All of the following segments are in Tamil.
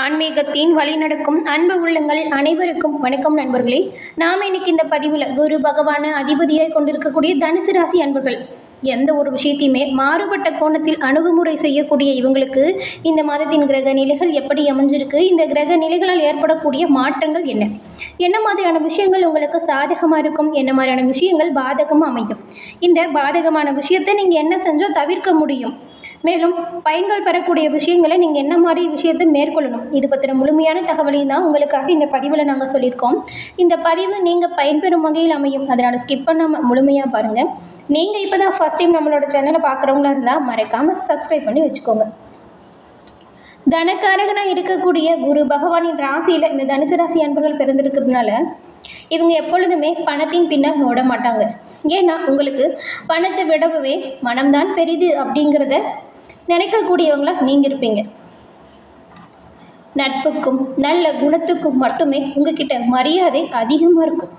ஆன்மீகத்தின் வழிநடக்கும் அன்பு உள்ளங்கள் அனைவருக்கும் வணக்கம் நண்பர்களே. நாம் இன்னைக்கு இந்த பதிவில் குரு பகவானை அதிபதியாய் கொண்டிருக்கக்கூடிய தனுசு ராசி அன்பர்கள். எந்த ஒரு விஷயத்தையுமே மாறுபட்ட கோணத்தில் அணுகுமுறை செய்யக்கூடிய இவங்களுக்கு இந்த மாதத்தின் கிரக நிலைகள் எப்படி அமைஞ்சிருக்கு இந்த கிரக நிலைகளால் ஏற்படக்கூடிய மாற்றங்கள் என்ன? என்ன மாதிரியான விஷயங்கள் உங்களுக்கு சாதகமாக இருக்கும் என்ன மாதிரியான விஷயங்கள் பாதகமாக அமையும்? இந்த பாதகமான விஷயத்தை நீங்கள் என்ன செஞ்சோ தவிர்க்க முடியும். மேலும் பயன்கள் பெறக்கூடிய விஷயங்களை நீங்கள் என்ன மாதிரி விஷயத்தை மேற்கொள்ளணும்? இது பற்றின முழுமையான தகவலையும் தான் உங்களுக்காக இந்த பதிவில் நாங்கள் சொல்லியிருக்கோம். இந்த பதிவு நீங்கள் பயன்பெறும் வகையில் அமையும். அதனால் ஸ்கிப் பண்ணாமல் முழுமையாக பாருங்கள் நீங்கள் இப்போ தான் ஃபஸ்ட் டைம் நம்மளோட சேனலை பார்க்குறவங்களா இருந்தால் மறக்காமல் சப்ஸ்கிரைப் பண்ணி வச்சுக்கோங்க. தனக்காரகனாக இருக்கக்கூடிய குரு பகவானின் ராசியில் இந்த தனுசு ராசி அன்பர்கள் பிறந்திருக்கிறதுனால இவங்க எப்பொழுதுமே பணத்தின் பின்னால் ஓட மாட்டாங்க. ஏன்னா உங்களுக்கு பணத்தை விடவே மனம்தான் பெரிது அப்படிங்கிறத நினைக்கக்கூடியவங்களா நீங்கள் இருப்பீங்க. நட்புக்கும் நல்ல குணத்துக்கும் மட்டுமே உங்ககிட்ட மரியாதை அதிகமாக இருக்கும்.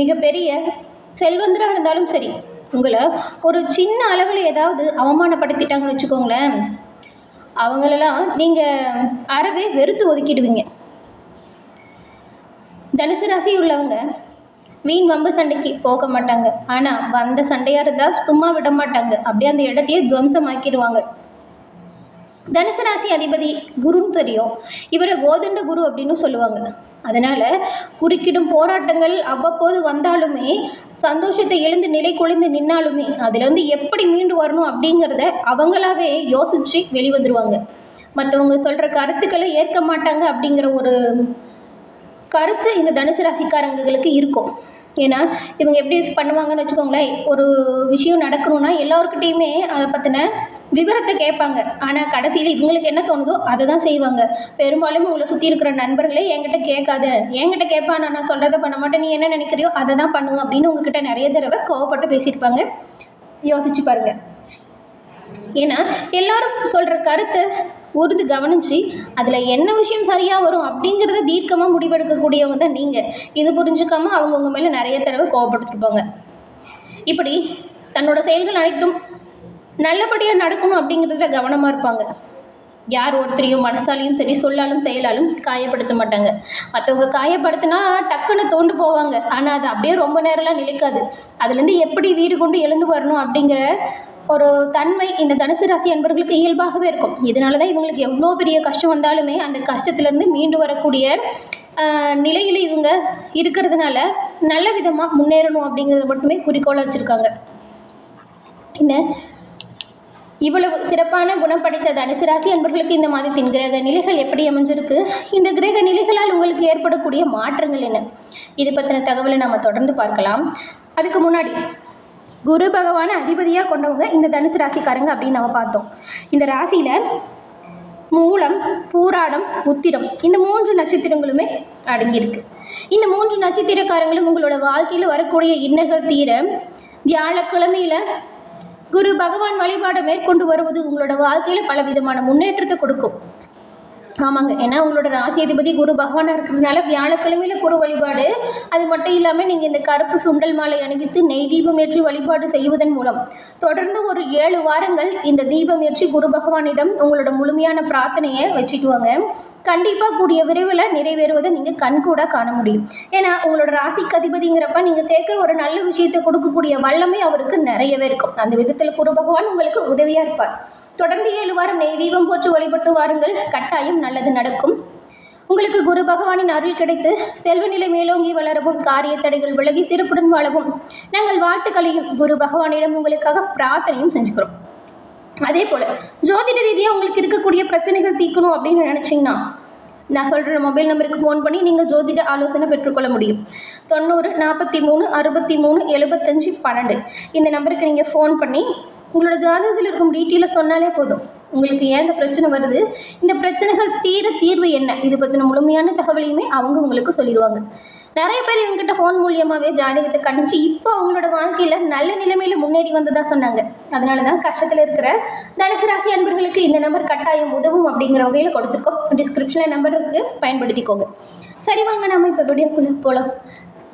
மிகப்பெரிய செல்வந்தராக இருந்தாலும் சரி உங்களை ஒரு சின்ன அளவில் ஏதாவது அவமானப்படுத்திட்டாங்கன்னு வச்சுக்கோங்களேன் அவங்களெல்லாம் நீங்கள் அறவே வெறுத்து ஒதுக்கிடுவீங்க. தனுசு ராசி உள்ளவங்க வீண் வம்பு சண்டைக்கு போக மாட்டாங்க. ஆனால் வந்த சண்டையாக இருந்தால் சும்மா விட மாட்டாங்க. அப்படியே அந்த இடத்தையே துவம்சமாக்கிடுவாங்க. தனுசு ராசி அதிபதி குருன்னு தெரியும். இவரை கோதண்ட குரு அப்படின்னு சொல்லுவாங்க. அதனால் குறுக்கிடும் போராட்டங்கள் அவ்வப்போது வந்தாலுமே சந்தோஷத்தை எழுந்து நிலை குலைந்து நின்னாலுமே அதுலேருந்து எப்படி மீண்டு வரணும் அப்படிங்கிறத அவங்களாவே யோசித்து வெளிவந்துருவாங்க. மற்றவங்க சொல்கிற கருத்துக்களை ஏற்க மாட்டாங்க அப்படிங்கிற ஒரு கருத்து இந்த தனுசு ராசிக்காரங்களுக்கு இருக்கும். ஏன்னா இவங்க எப்படி பண்ணுவாங்கன்னு வச்சுக்கோங்களேன் ஒரு விஷயம் நடக்கணும்னா எல்லாருக்கிட்டேயுமே அதை பற்றின விவரத்தை கேட்பாங்க. ஆனால் கடைசியில் இவங்களுக்கு என்ன தோணுதோ அதை தான் செய்வாங்க. பெரும்பாலும் உங்களை சுற்றி இருக்கிற நண்பர்களே என்கிட்ட கேட்காத என்கிட்ட கேட்பான் நான் சொல்கிறத பண்ண மாட்டேன் நீ என்ன நினைக்கிறியோ அதை தான் பண்ணுவோம் அப்படின்னு உங்ககிட்ட நிறைய தடவை கோவப்பட்டு பேசியிருப்பாங்க. யோசிச்சு பாருங்கள் ஏன்னா எல்லாரும் சொல்கிற கருத்து உறுதி கவனித்து அதில் என்ன விஷயம் சரியாக வரும் அப்படிங்கிறத தீர்க்கமாக முடிவெடுக்கக்கூடியவங்க தான் நீங்கள் இது புரிஞ்சுக்காம அவங்க உங்கள் மேலே நிறைய தடவை கோவப்பட்டுருப்பாங்க. இப்படி தன்னோட செயல்கள் அனைத்தும் நல்லபடியாக நடக்கணும் அப்படிங்கிறதுல கவனமாக இருப்பாங்க. யார் ஒருத்தரையும் மனசாலையும் சரி சொல்லாலும் செயலாலும் காயப்படுத்த மாட்டாங்க. மற்றவங்க காயப்படுத்தினா டக்குன்னு தோண்டு போவாங்க. ஆனால் அது அப்படியே ரொம்ப நேரம்லாம் நிலைக்காது. அதுலேருந்து எப்படி வீடு கொண்டு எழுந்து வரணும் அப்படிங்கிற ஒரு தன்மை இந்த தனுசு ராசி அன்பர்களுக்கு இயல்பாகவே இருக்கும். இதனால தான் இவங்களுக்கு எவ்வளோ பெரிய கஷ்டம் வந்தாலுமே அந்த கஷ்டத்துலேருந்து மீண்டு வரக்கூடிய நிலையில் இவங்க இருக்கிறதுனால நல்ல விதமாக முன்னேறணும் அப்படிங்கிறத மட்டுமே குறிக்கோளாக வச்சுருக்காங்க. இந்த இவ்வளவு சிறப்பான குணம் படைத்த தனுசு ராசி அன்பர்களுக்கு இந்த மாதத்தின் கிரக நிலைகள் எப்படி அமைஞ்சிருக்கு? இந்த கிரக நிலைகளால் உங்களுக்கு ஏற்படக்கூடிய மாற்றங்கள் என்ன? இது பற்றின தகவலை நம்ம தொடர்ந்து பார்க்கலாம். அதுக்கு முன்னாடி குரு பகவானை அதிபதியாக கொண்டவங்க இந்த தனுசு ராசிக்காரங்க அப்படின்னு நம்ம பார்த்தோம். இந்த ராசியில் மூலம் பூராடம் உத்திரம் இந்த மூன்று நட்சத்திரங்களுமே அடங்கியிருக்கு. இந்த மூன்று நட்சத்திரக்காரங்களும் உங்களோட வாழ்க்கையில் வரக்கூடிய இன்னல்கள் தீர வியாழக்கிழமையில் குரு பகவான் வழிபாடை மேற்கொண்டு வருவது உங்களோட வாழ்க்கையில் பல விதமான முன்னேற்றத்தை கொடுக்கும். ஆமாங்க. ஏன்னா உங்களோட ராசி அதிபதி குரு பகவானாக இருக்கிறதுனால வியாழக்கிழமையில குரு வழிபாடு. அது மட்டும் இல்லாமல் நீங்கள் இந்த கருப்பு சுண்டல் மாலை அணிவித்து நெய் தீபம் ஏற்றி வழிபாடு செய்வதன் மூலம் தொடர்ந்து ஒரு ஏழு வாரங்கள் இந்த தீபம் ஏற்றி குரு பகவானிடம் உங்களோட முழுமையான பிரார்த்தனையை வச்சுட்டு வாங்க. கண்டிப்பாக கூடிய விரைவில் நிறைவேறுவதை நீங்கள் கண்கூட காண முடியும். ஏன்னா உங்களோட ராசிக்கு அதிபதிங்கிறப்ப நீங்கள் கேட்குற ஒரு நல்ல விஷயத்தை கொடுக்கக்கூடிய வல்லமை அவருக்கு நிறையவே இருக்கும். அந்த விதத்தில் குரு பகவான் உங்களுக்கு உதவியாக இருப்பார். தொடர்ந்து ஏழு வாரம் நெய் தீபம் போற்று வழிபட்டு வாருங்கள். கட்டாயம் நல்லது நடக்கும். உங்களுக்கு குரு பகவானின் அருள் கிடைத்து செல்வ நிலை மேலோங்கி வளரவும் காரிய தடைகள் விலகி சிறப்புடன் வாழவும். நாங்கள் வாழ்த்துக்களையும் குரு பகவானிடம் உங்களுக்காக பிரார்த்தனையும் செஞ்சுக்கிறோம். அதே போல் ஜோதிட ரீதியாக உங்களுக்கு இருக்கக்கூடிய பிரச்சனைகள் தீர்க்கணும் அப்படின்னு நினச்சிங்கன்னா நான் சொல்கிற மொபைல் நம்பருக்கு ஃபோன் பண்ணி நீங்கள் ஜோதிட ஆலோசனை பெற்றுக்கொள்ள முடியும். தொண்ணூறு நாற்பத்தி மூணு அறுபத்தி மூணு எழுபத்தஞ்சி பன்னெண்டு. இந்த நம்பருக்கு நீங்கள் ஃபோன் பண்ணி உங்களோட ஜாதகத்தில் இருக்கும் டீட்டெயிலாக சொன்னாலே போதும். உங்களுக்கு ஏன் இந்த பிரச்சனை வருது? இந்த பிரச்சனைகள் தீர தீர்வு என்ன? இது பற்றின முழுமையான தகவலையுமே அவங்க உங்களுக்கு சொல்லிடுவாங்க. நிறைய பேர் இவங்ககிட்ட ஃபோன் மூலியமாகவே ஜாதகத்தை கணிச்சு இப்போ அவங்களோட வாழ்க்கையில் நல்ல நிலைமையில் முன்னேறி வந்ததாக சொன்னாங்க. அதனால தான் கஷ்டத்தில் இருக்கிற தனுசு ராசி அன்பர்களுக்கு இந்த நம்பர் கட்டாயம் உதவும் அப்படிங்கிற வகையில் கொடுத்துருக்கோம். டிஸ்கிரிப்ஷனில் நம்பர் இருக்குது பயன்படுத்திக்கோங்க. சரி வாங்க நம்ம இப்போ வீடியோக்குள்ளே போகலாம்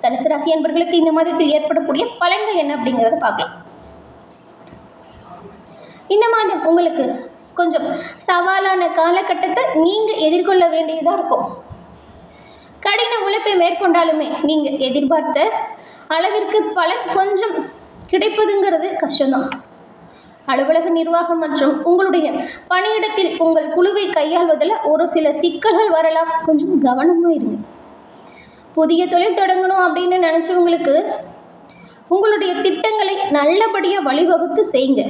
தனுசு ராசி அன்பர்களுக்கு இந்த மாதத்தில் ஏற்படக்கூடிய பலன்கள் என்ன அப்படிங்கிறத பார்க்கலாம். இந்த மாதம் உங்களுக்கு கொஞ்சம் சவாலான காலகட்டத்தை நீங்கள் எதிர்கொள்ள வேண்டியதாக இருக்கும். கடின உழைப்பை மேற்கொண்டாலுமே நீங்கள் எதிர்பார்த்த அளவிற்கு பலன் கொஞ்சம் கிடைப்பதுங்கிறது கஷ்டம்தான். அலுவலக நிர்வாகம் மற்றும் உங்களுடைய பணியிடத்தில் உங்கள் குழுவை கையாள்வதில் ஒரு சில சிக்கல்கள் வரலாம். கொஞ்சம் கவனமாக இருங்க. புதிய தொழில் தொடங்கணும் அப்படின்னு நினச்சவங்களுக்கு உங்களுடைய திட்டங்களை நல்லபடியாக வழிவகுத்து செய்யுங்க.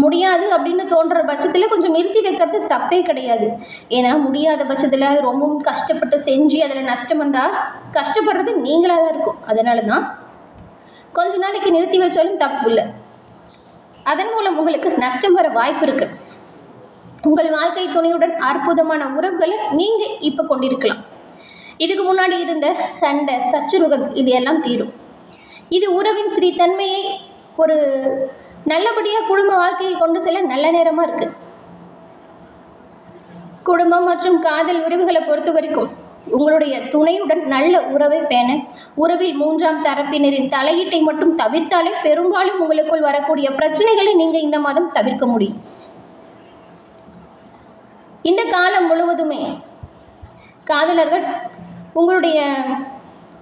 முடியாது அப்படின்னு தோன்ற பட்சத்தில் கொஞ்சம் நிறுத்தி வைக்கிறது தப்பே கிடையாது. ஏன்னா முடியாத பட்சத்தில் அது ரொம்பவும் கஷ்டப்பட்டு செஞ்சு அதில் நஷ்டம் வந்தால் கஷ்டப்படுறது நீங்களாக தான் இருக்கும். அதனால தான் கொஞ்ச நாளைக்கு நிறுத்தி வச்சாலும் தப்பு இல்லை. அதன் மூலம் உங்களுக்கு நஷ்டம் வர வாய்ப்பு இருக்குது உங்கள் வாழ்க்கை துணையுடன் அற்புதமான உறவுகளை நீங்கள் இப்போ கொண்டிருக்கலாம். இதுக்கு முன்னாடி இருந்த சண்டை சச்சுருகம் இது எல்லாம் தீரும். இது உறவின் ஸ்ரீதன்மையை ஒரு நல்லபடியாக குடும்ப வாழ்க்கையை கொண்டு செல்ல நல்ல நேரமாக இருக்குது குடும்பம் மற்றும் காதல் உறவுகளை பொறுத்த வரைக்கும் உங்களுடைய துணையுடன் நல்ல உறவை பேண உறவில் மூன்றாம் தரப்பினரின் தலையீட்டை மட்டும் தவிர்த்தாலே பெரும்பாலும் உங்களுக்குள் வரக்கூடிய பிரச்சனைகளை நீங்கள் இந்த மாதம் தவிர்க்க முடியும். இந்த காலம் முழுவதுமே காதலர்கள் உங்களுடைய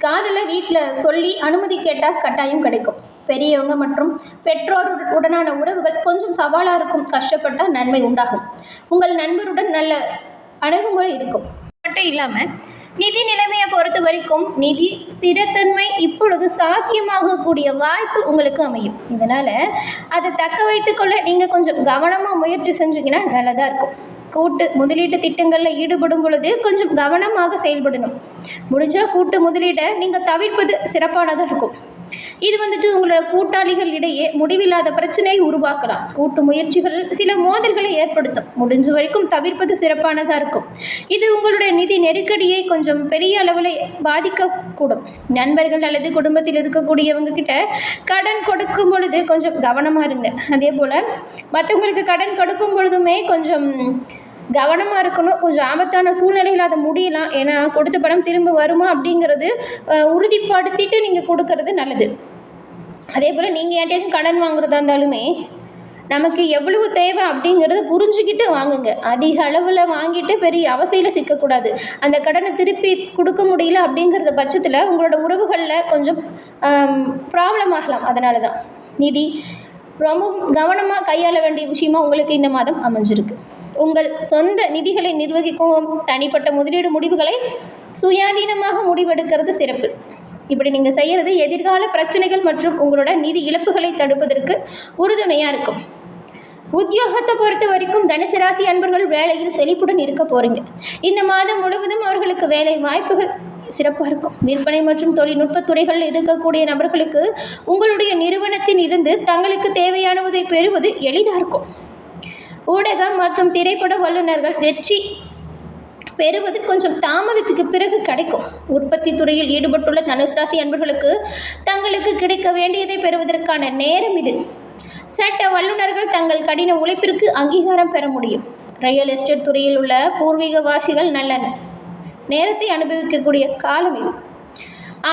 காதலை வீட்டில் சொல்லி அனுமதி கேட்டால் கட்டாயம் கிடைக்கும். பெரியவங்க மற்றும் பெற்றோர் உடனான உறவுகள் கொஞ்சம் சவாலாக இருக்கும் கஷ்டப்பட்டால் நன்மை உண்டாகும். உங்கள் நண்பருடன் நல்ல அணுகுமுறை இருக்கும். மட்டும் இல்லாமல் நிதி நிலைமையை பொறுத்த வரைக்கும் நிதி ஸ்திரத்தன்மை இப்பொழுது சாத்தியமாகக்கூடிய வாய்ப்பு உங்களுக்கு அமையும். இதனால் அதை தக்க வைத்துக்கொள்ள நீங்கள் கொஞ்சம் கவனமாக முயற்சி செஞ்சீங்கன்னா நல்லதாக இருக்கும். கூட்டு முதலீட்டு திட்டங்களில் ஈடுபடும் பொழுது கொஞ்சம் கவனமாக செயல்படணும். முடிஞ்சால் கூட்டு முதலீடை நீங்கள் தவிர்ப்பது சிறப்பானதாக இருக்கும். இது வந்துட்டு உங்களோட கூட்டாளிகள் இடையே முடிவில்லாத பிரச்சனையை உருவாக்கலாம். கூட்டு முயற்சிகள் சில மோதல்களை ஏற்படுத்தும். முடிஞ்ச வரைக்கும் தவிர்ப்பது சிறப்பானதாக இருக்கும். இது உங்களுடைய நிதி நெருக்கடியை கொஞ்சம் பெரிய அளவில் பாதிக்கக்கூடும். நண்பர்கள் அல்லது குடும்பத்தில் இருக்கக்கூடியவங்க கிட்ட கடன் கொடுக்கும் பொழுது கொஞ்சம் கவனமாக இருங்க. அதே போல் மற்றவங்களுக்கு கடன் கொடுக்கும் பொழுதுமே கொஞ்சம் கவனமாக இருக்கணும். கொஞ்சம் ஆபத்தான சூழ்நிலையில் அதை முடியலாம். ஏன்னா கொடுத்த பணம் திரும்ப வருமா அப்படிங்கிறது உறுதிப்படுத்திட்டு நீங்கள் கொடுக்கறது நல்லது. அதே போல் நீங்கள் யார்ட்டையாச்சும் கடன் வாங்குறதா இருந்தாலுமே நமக்கு எவ்வளவு தேவை அப்படிங்கிறத புரிஞ்சுக்கிட்டு வாங்குங்க. அதிக அளவில் வாங்கிட்டு பெரிய அவசையில் சிக்கக்கூடாது. அந்த கடனை திருப்பி கொடுக்க முடியல அப்படிங்கிறத பட்சத்தில் உங்களோட உறவுகளில் கொஞ்சம் ப்ராப்ளம் ஆகலாம். அதனால தான் நிதி ரொம்பவும் கவனமாக கையாள வேண்டிய விஷயமா உங்களுக்கு இந்த மாதம் அமைஞ்சிருக்கு. உங்கள் சொந்த நிதிகளை நிர்வகிக்கும் தனிப்பட்ட முதலீடு முடிவுகளை சுயாதீனமாக முடிவெடுக்கிறது சிறப்பு. இப்படி நீங்கள் செய்கிறது எதிர்கால பிரச்சனைகள் மற்றும் உங்களோட நிதி இழப்புகளை தடுப்பதற்கு உறுதுணையாக இருக்கும். உத்தியோகத்தை பொறுத்த வரைக்கும் தனுசு ராசி அன்பர்கள் வேலையில் செழிப்புடன் இருக்க போகிறீங்க இந்த மாதம் முழுவதும் அவர்களுக்கு வேலை வாய்ப்புகள் சிறப்பாக இருக்கும். விற்பனை மற்றும் தொழில்நுட்ப துறைகளில் இருக்கக்கூடிய நபர்களுக்கு உங்களுடைய நிறுவனத்தில் இருந்து தங்களுக்கு தேவையானதை பெறுவது எளிதாக இருக்கும். ஊடகம் மற்றும் திரைப்பட வல்லுநர்கள் வெற்றி பெறுவது கொஞ்சம் தாமதத்துக்கு பிறகு கிடைக்கும். உற்பத்தி துறையில் ஈடுபட்டுள்ள தனுசு ராசி அன்பர்களுக்கு தங்களுக்கு கிடைக்க வேண்டியதை பெறுவதற்கான நேரம் இது. சட்ட வல்லுநர்கள் தங்கள் கடின உழைப்பிற்கு அங்கீகாரம் பெற முடியும். ரியல் எஸ்டேட் துறையில் உள்ள பூர்வீகவாசிகள் நல்ல நேரத்தை அனுபவிக்கக்கூடிய காலம் இது.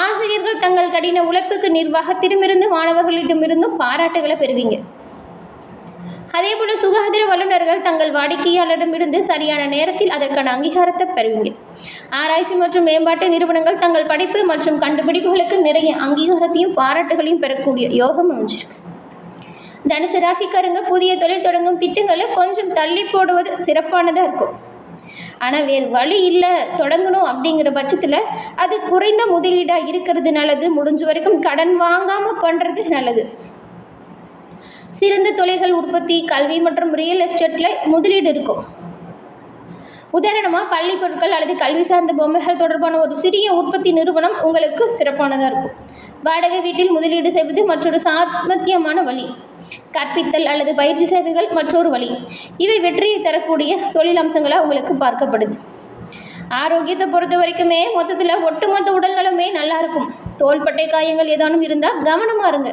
ஆசிரியர்கள் தங்கள் கடின உழைப்புக்கு நிர்வாகத்திடமிருந்து மாணவர்களிடமிருந்தும் பாராட்டுகளை பெறுவீங்க. அதே போல சுகாதார வல்லுநர்கள் தங்கள் வாடிக்கையாளரிடமிருந்து சரியான நேரத்தில் அதற்கான அங்கீகாரத்தை பெறுவீங்க ஆராய்ச்சி மற்றும் மேம்பாட்டு நிறுவனங்கள் தங்கள் படிப்பு மற்றும் கண்டுபிடிப்புகளுக்கு நிறைய அங்கீகாரத்தையும் பாராட்டுகளையும் பெறக்கூடிய யோகம் அமைஞ்சிருக்கு. தனுசு ராசிக்காரங்க புதிய தொழில் தொடங்கும் திட்டங்களை கொஞ்சம் தள்ளி போடுவது சிறப்பானதாக இருக்கும். ஆனால் வேறு வழி இல்லை தொடங்கணும் அப்படிங்கிற பட்சத்தில் அது குறைந்த முதலீடாக இருக்கிறது நல்லது முடிஞ்ச வரைக்கும் கடன் வாங்காமல் பண்ணுறது நல்லது. சிறந்த தொழில்கள் உற்பத்தி கல்வி மற்றும் ரியல் எஸ்டேட்டில் முதலீடு இருக்கும். உதாரணமாக பள்ளி பொருட்கள் அல்லது கல்வி சார்ந்த பொம்மைகள் தொடர்பான ஒரு சிறிய உற்பத்தி நிறுவனம் உங்களுக்கு சிறப்பானதாக இருக்கும். வாடகை வீட்டில் முதலீடு செய்வது மற்றொரு சாமர்த்தியமான வழி. கற்பித்தல் அல்லது பயிற்சி சேவைகள் மற்றொரு வழி. இவை வெற்றியை தரக்கூடிய தொழில் அம்சங்களாக உங்களுக்கு பார்க்கப்படுது. ஆரோக்கியத்தை பொறுத்த வரைக்குமே மொத்தத்தில் ஒட்டுமொத்த உடல்நலமே நல்லா இருக்கும். தோள்பட்டை காயங்கள் ஏதானும் இருந்தால் கவனமாக இருங்க.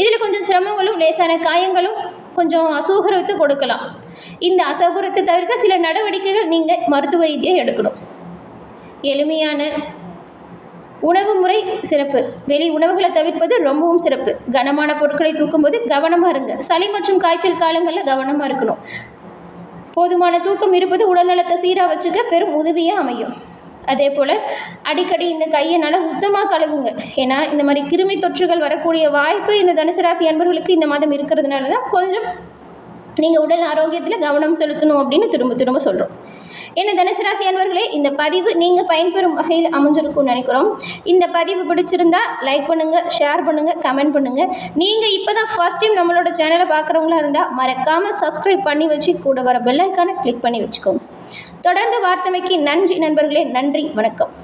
இதில் கொஞ்சம் சிரமங்களும் லேசான காயங்களும் கொஞ்சம் அசௌகரத்தை கொடுக்கலாம். இந்த அசௌகரத்தை தவிர்க்க சில நடவடிக்கைகள் நீங்கள் மருத்துவ ரீதியாக எடுக்கணும். எளிமையான உணவு முறை சிறப்பு. வெளி உணவுகளை தவிர்ப்பது ரொம்பவும் சிறப்பு. கனமான பொருட்களை தூக்கும்போது கவனமாக இருங்க. சளி மற்றும் காய்ச்சல் காலங்களில் கவனமாக இருக்கணும். போதுமான தூக்கம் இருப்பது உடல்நலத்தை சீராக வச்சுக்க பெரும் உதவியாக அமையும். அதே போல் அடிக்கடி இந்த கையை நல்லா சுத்தமாக கழுவுங்க. ஏன்னா இந்த மாதிரி கிருமி தொற்றுகள் வரக்கூடிய வாய்ப்பு இந்த தனுசு ராசி அன்பர்களுக்கு இந்த மாதம் இருக்கிறதுனால தான் கொஞ்சம் நீங்கள் உடல் ஆரோக்கியத்தில் கவனம் செலுத்தணும் அப்படின்னு திரும்ப திரும்ப சொல்கிறோம் என்ன தனுசு ராசி அன்பர்களே இந்த பதிவு நீங்கள் பயன்பெறும் வகையில் அமைஞ்சிருக்கும்னு நினைக்கிறோம். இந்த பதிவு பிடிச்சிருந்தா லைக் பண்ணுங்கள் ஷேர் பண்ணுங்கள் கமெண்ட் பண்ணுங்கள் நீங்கள் இப்போ தான் ஃபர்ஸ்ட் டைம் நம்மளோட சேனலை பார்க்குறவங்களா இருந்தால் மறக்காமல் சப்ஸ்கிரைப் பண்ணி வச்சு கூட வர பெல்லைக்கான கிளிக் பண்ணி வச்சுக்கோங்க. தொடர்ந்து வார்த்தைமைக்கு நன்றி நண்பர்களே நன்றி வணக்கம்.